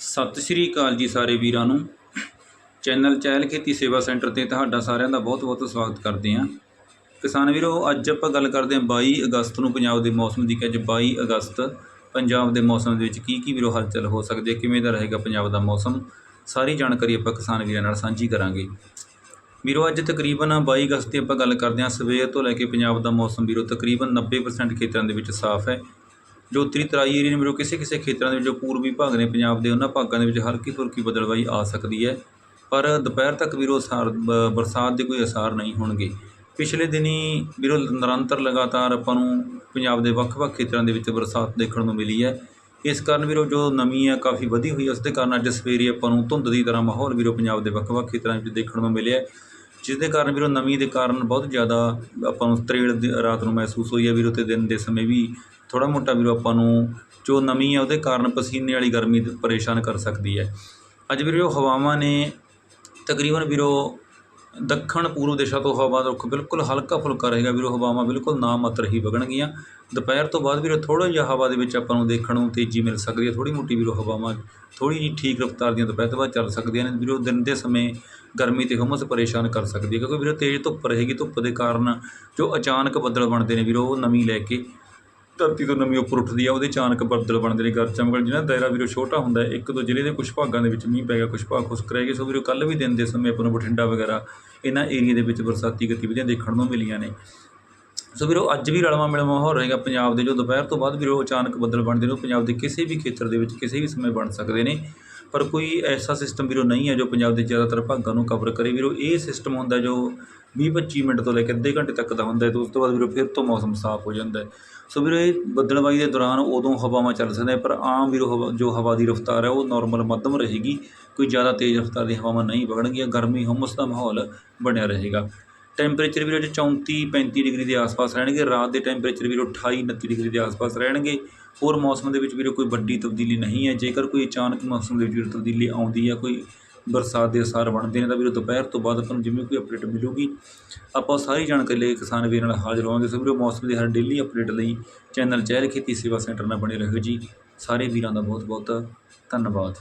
ਸਤਿ ਸ਼੍ਰੀ ਅਕਾਲ ਜੀ ਸਾਰੇ ਵੀਰਾਂ ਨੂੰ। ਚੈਨਲ ਚਹਿਲ ਖੇਤੀ ਸੇਵਾ ਸੈਂਟਰ ਤੇ ਤੁਹਾਡਾ ਸਾਰਿਆਂ ਦਾ ਬਹੁਤ-ਬਹੁਤ ਸਵਾਗਤ ਕਰਦੇ ਹਾਂ। ਕਿਸਾਨ ਵੀਰੋ, ਅੱਜ ਆਪਾਂ ਗੱਲ ਕਰਦੇ ਹਾਂ 22 ਅਗਸਤ ਨੂੰ ਪੰਜਾਬ ਦੇ ਮੌਸਮ ਦੀ, ਕਿ ਅੱਜ 22 ਅਗਸਤ ਪੰਜਾਬ ਦੇ ਮੌਸਮ ਦੇ ਵਿੱਚ ਕੀ ਕੀ ਵੀਰੋ ਹਲਚਲ ਹੋ ਸਕਦੀ ਹੈ, ਕਿਵੇਂ ਦਾ ਰਹੇਗਾ ਪੰਜਾਬ ਦਾ ਮੌਸਮ? ਸਾਰੀ ਜਾਣਕਾਰੀ ਆਪਾਂ ਕਿਸਾਨ ਵੀਰਾਂ ਨਾਲ ਸਾਂਝੀ ਕਰਾਂਗੇ। ਵੀਰੋ, ਅੱਜ ਤਕਰੀਬਨ 22 ਅਗਸਤ ਦੀ ਆਪਾਂ ਗੱਲ ਕਰਦੇ ਹਾਂ, ਸਵੇਰ ਤੋਂ ਲੈ ਕੇ ਪੰਜਾਬ ਦਾ ਮੌਸਮ ਵੀਰੋ ਤਕਰੀਬਨ 90% ਖੇਤਰਾਂ ਦੇ ਵਿੱਚ ਸਾਫ਼ ਹੈ। ਜੋ ਉੱਤਰੀ ਤਰਾਈ ਏਰੀਏ ਨੇ ਵੀਰੋ ਕਿਸੇ ਕਿਸੇ ਖੇਤਰਾਂ ਦੇ ਵਿੱਚ ਜੋ ਪੂਰਬੀ ਭਾਗ ਨੇ ਪੰਜਾਬ ਦੇ, ਉਹਨਾਂ ਭਾਗਾਂ ਦੇ ਵਿੱਚ ਹਲਕੀ ਫੁਲਕੀ ਬਦਲਵਾਈ ਆ ਸਕਦੀ ਹੈ। ਪਰ ਦੁਪਹਿਰ ਤੱਕ ਵੀਰੋ ਸਾਰ ਬਰਸਾਤ ਦੇ ਕੋਈ ਅਸਾਰ ਨਹੀਂ ਹੋਣਗੇ। ਪਿਛਲੇ ਦਿਨੀ ਵੀਰੋ ਨਿਰੰਤਰ ਲਗਾਤਾਰ ਆਪਾਂ ਨੂੰ ਪੰਜਾਬ ਦੇ ਵੱਖ-ਵੱਖ ਖੇਤਰਾਂ ਦੇ ਵਿੱਚ ਬਰਸਾਤ ਦੇਖਣ ਨੂੰ ਮਿਲੀ ਹੈ। ਇਸ ਕਾਰਨ ਵੀਰੋ ਜੋ ਨਮੀ ਹੈ, ਕਾਫੀ ਵਧੀ ਹੋਈ ਉਸ ਦੇ ਕਾਰਨ ਅੱਜ ਸਵੇਰੇ ਆਪਾਂ ਨੂੰ ਧੁੰਦ ਦੀ ਤਰ੍ਹਾਂ ਮਾਹੌਲ ਵੀਰੋ ਪੰਜਾਬ ਦੇ ਵੱਖ-ਵੱਖ ਖੇਤਰਾਂ ਵਿੱਚ ਦੇਖਣ ਨੂੰ ਮਿਲਿਆ ਜਿਸ ਦੇ ਕਾਰਨ ਵੀਰੋ ਨਮੀ ਦੇ ਕਾਰਨ ਬਹੁਤ ਜ਼ਿਆਦਾ ਆਪਾਂ ਨੂੰ ਤਰੇੜ ਰਾਤ ਨੂੰ ਮਹਿਸੂਸ ਹੋਈ ਹੈ। ਵੀਰੋ ਤੇ ਦਿਨ ਦੇ ਸਮੇਂ ਵੀ ਥੋੜ੍ਹਾ ਮੋਟਾ ਵੀਰੋ ਆਪਾਂ ਨੂੰ ਜੋ ਨਮੀ ਹੈ ਉਹਦੇ ਕਾਰਨ ਪਸੀਨੇ ਵਾਲੀ ਗਰਮੀ ਪਰੇਸ਼ਾਨ ਕਰ ਸਕਦੀ ਹੈ। ਅੱਜ ਵੀਰੋ ਹਵਾਵਾਂ ਨੇ ਤਕਰੀਬਨ ਵੀਰੋ ਦੱਖਣ ਪੂਰਬ ਦਿਸ਼ਾ ਤੋਂ ਹਵਾ ਦਾ ਰੁੱਖ ਬਿਲਕੁਲ ਹਲਕਾ ਫੁਲਕਾ ਰਹੇਗਾ। ਵੀਰੋ ਹਵਾਵਾਂ ਬਿਲਕੁਲ ਨਾ ਮਾਤਰ ਹੀ ਵਗਣਗੀਆਂ। ਦੁਪਹਿਰ ਤੋਂ ਬਾਅਦ ਵੀਰੋ ਥੋੜਾ ਜਿਹਾ ਹਵਾ ਦੇ ਵਿੱਚ ਆਪਾਂ ਨੂੰ ਦੇਖਣ ਨੂੰ ਤੇਜ਼ੀ ਮਿਲ ਸਕਦੀ ਹੈ। ਥੋੜੀ ਮੋਟੀ ਵੀਰੋ ਹਵਾਵਾਂ ਥੋੜੀ ਜਿਹੀ ਠੀਕ ਰਫ਼ਤਾਰ ਦੀਆਂ ਦੁਪਹਿਰ ਤੋਂ ਬਾਅਦ ਚੱਲ ਸਕਦੀਆਂ ਨੇ। ਵੀਰੋ ਦਿਨ ਦੇ ਸਮੇਂ ਗਰਮੀ ਤੇ ਹੁਮਸ ਪਰੇਸ਼ਾਨ ਕਰ ਸਕਦੀ ਹੈ ਕਿਉਂਕਿ ਵੀਰੋ ਤੇਜ਼ ਧੁੱਪ ਰਹੇਗੀ। ਧੁੱਪ ਦੇ ਕਾਰਨ ਜੋ ਅਚਾਨਕ ਬੱਦਲ ਬਣਦੇ ਨੇ ਵੀਰੋ ਉਹ ਨਮੀ ਲੈ ਕੇ ਧਰਤੀ ਤੋਂ ਨਮੀ ਉੱਪਰ ਉੱਠਦੀ ਆ, ਉਹਦੇ ਅਚਾਨਕ ਬੱਦਲ ਬਣਦੇ ਨੇ ਗਰ ਚਮਕਣ ਜਿਹਨਾਂ ਦਾਇਰਾ ਵੀਰੋ ਛੋਟਾ ਹੁੰਦਾ ਇੱਕ ਦੋ ਜ਼ਿਲ੍ਹੇ ਦੇ ਕੁਝ ਭਾਗਾਂ ਦੇ ਵਿੱਚ ਮੀਂਹ ਪੈ ਗਿਆ, ਕੁਝ ਭਾਗ ਖੁਸ਼ਕ ਰਹਿ ਗਏ। ਸੋ ਵੀਰੋ, ਕੱਲ੍ਹ ਵੀ ਦਿਨ ਦੇ ਸਮੇਂ ਆਪਾਂ ਨੂੰ ਬਠਿੰਡਾ ਵਗੈਰਾ, ਇਹਨਾਂ ਏਰੀਆ ਦੇ ਵਿੱਚ ਬਰਸਾਤੀ ਗਤੀਵਿਧੀਆਂ ਦੇਖਣ ਨੂੰ ਮਿਲੀਆਂ ਨੇ। ਸੋ ਵੀਰੋ, ਅੱਜ ਵੀ ਰਲਵਾ ਮਿਲਵਾਂ ਮਾਹੌਲ ਰਹੇਗਾ ਪੰਜਾਬ ਦੇ, ਜੋ ਦੁਪਹਿਰ ਤੋਂ ਬਾਅਦ ਵੀਰੋ ਅਚਾਨਕ ਬੱਦਲ ਬਣਦੇ ਨੇ, ਉਹ ਪੰਜਾਬ ਦੇ ਕਿਸੇ ਵੀ ਖੇਤਰ ਦੇ ਵਿੱਚ ਕਿਸੇ ਵੀ ਸਮੇਂ ਬਣ ਸਕਦੇ ਨੇ। ਪਰ ਕੋਈ ਐਸਾ ਸਿਸਟਮ ਵੀਰੋ ਨਹੀਂ ਹੈ ਜੋ ਪੰਜਾਬ ਦੇ ਜ਼ਿਆਦਾਤਰ ਭਾਗਾਂ ਨੂੰ ਕਵਰ ਕਰੇ। ਵੀਰੋ, ਇਹ ਸਿਸਟਮ ਹੁੰਦਾ ਜੋ 20-25 ਮਿੰਟ ਤੋਂ ਲੈ ਕੇ ਅੱਧੇ ਘੰਟੇ ਤੱਕ ਦਾ ਹੁੰਦਾ ਹੈ ਤੇ ਉਸ ਤੋਂ ਬਾਅਦ ਵੀਰੋ ਫਿਰ ਤੋਂ ਮੌਸਮ ਸਾਫ਼ ਹੋ ਜਾਂਦਾ ਹੈ। ਸੋ ਵੀਰੋ, ਇਹ ਬੱਦਲਬਾਈ ਦੇ ਦੌਰਾਨ ਉਦੋਂ ਹਵਾਵਾਂ ਚੱਲ ਸਕਦੀਆਂ ਪਰ ਆਮ ਵੀਰੋ ਹਵਾ, ਜੋ ਹਵਾ ਦੀ ਰਫ਼ਤਾਰ ਹੈ, ਉਹ ਨਾਰਮਲ ਮੱਧਮ ਰਹੇਗੀ। ਕੋਈ ਜ਼ਿਆਦਾ ਤੇਜ਼ ਰਫ਼ਤਾਰ ਦੀ ਹਵਾਵਾਂ ਨਹੀਂ ਵਗਣਗੀਆਂ। ਗਰਮੀ, ਹੁਮਸ ਦਾ ਮਾਹੌਲ ਬਣਿਆ ਰਹੇਗਾ। ਟੈਂਪਰੇਚਰ ਵੀਰੋ ਅੱਜ 34 35 ਡਿਗਰੀ ਦੇ ਆਸ-ਪਾਸ ਰਹਿਣਗੇ, ਰਾਤ ਦੇ ਟੈਂਪਰੇਚਰ ਵੀਰੋ 28 29 ਡਿਗਰੀ ਦੇ ਆਸ-ਪਾਸ ਰਹਿਣਗੇ। ਹੋਰ ਮੌਸਮ ਦੇ ਵਿੱਚ ਵੀਰੋ ਕੋਈ ਵੱਡੀ ਤਬਦੀਲੀ ਨਹੀਂ ਹੈ। ਜੇਕਰ ਕੋਈ ਅਚਾਨਕ ਮੌਸਮ ਦੇ ਵਿੱਚ ਵੀਰੋ ਤਬਦੀਲੀ ਆਉਂਦੀ ਹੈ, ਕੋਈ ਬਰਸਾਤ ਦੇ ਅਸਾਰ ਬਣਦੇ ਨੇ, ਤਾਂ ਵੀਰੋ ਦੁਪਹਿਰ ਤੋਂ ਬਾਅਦ ਆਪਾਂ ਨੂੰ ਜਿਵੇਂ ਕੋਈ ਅਪਡੇਟ ਮਿਲੂਗੀ। ਆਪਾਂ ਉਹ ਸਾਰੀ ਜਾਣਕਾਰੀ ਲਈ ਕਿਸਾਨ ਵੀਰ ਨਾਲ ਹਾਜ਼ਰ ਹੋਵਾਂਗੇ। ਸੋ ਵੀਰੋ ਮੌਸਮ ਦੀ ਹਰ ਡੇਲੀ ਅਪਡੇਟ ਲਈ ਚੈਨਲ ਚਹਿਲ ਖੇਤੀ ਸੇਵਾ ਸੈਂਟਰ ਨਾਲ ਬਣੇ ਰਹੋ ਜੀ। ਸਾਰੇ ਵੀਰਾਂ ਦਾ ਬਹੁਤ ਬਹੁਤ ਧੰਨਵਾਦ।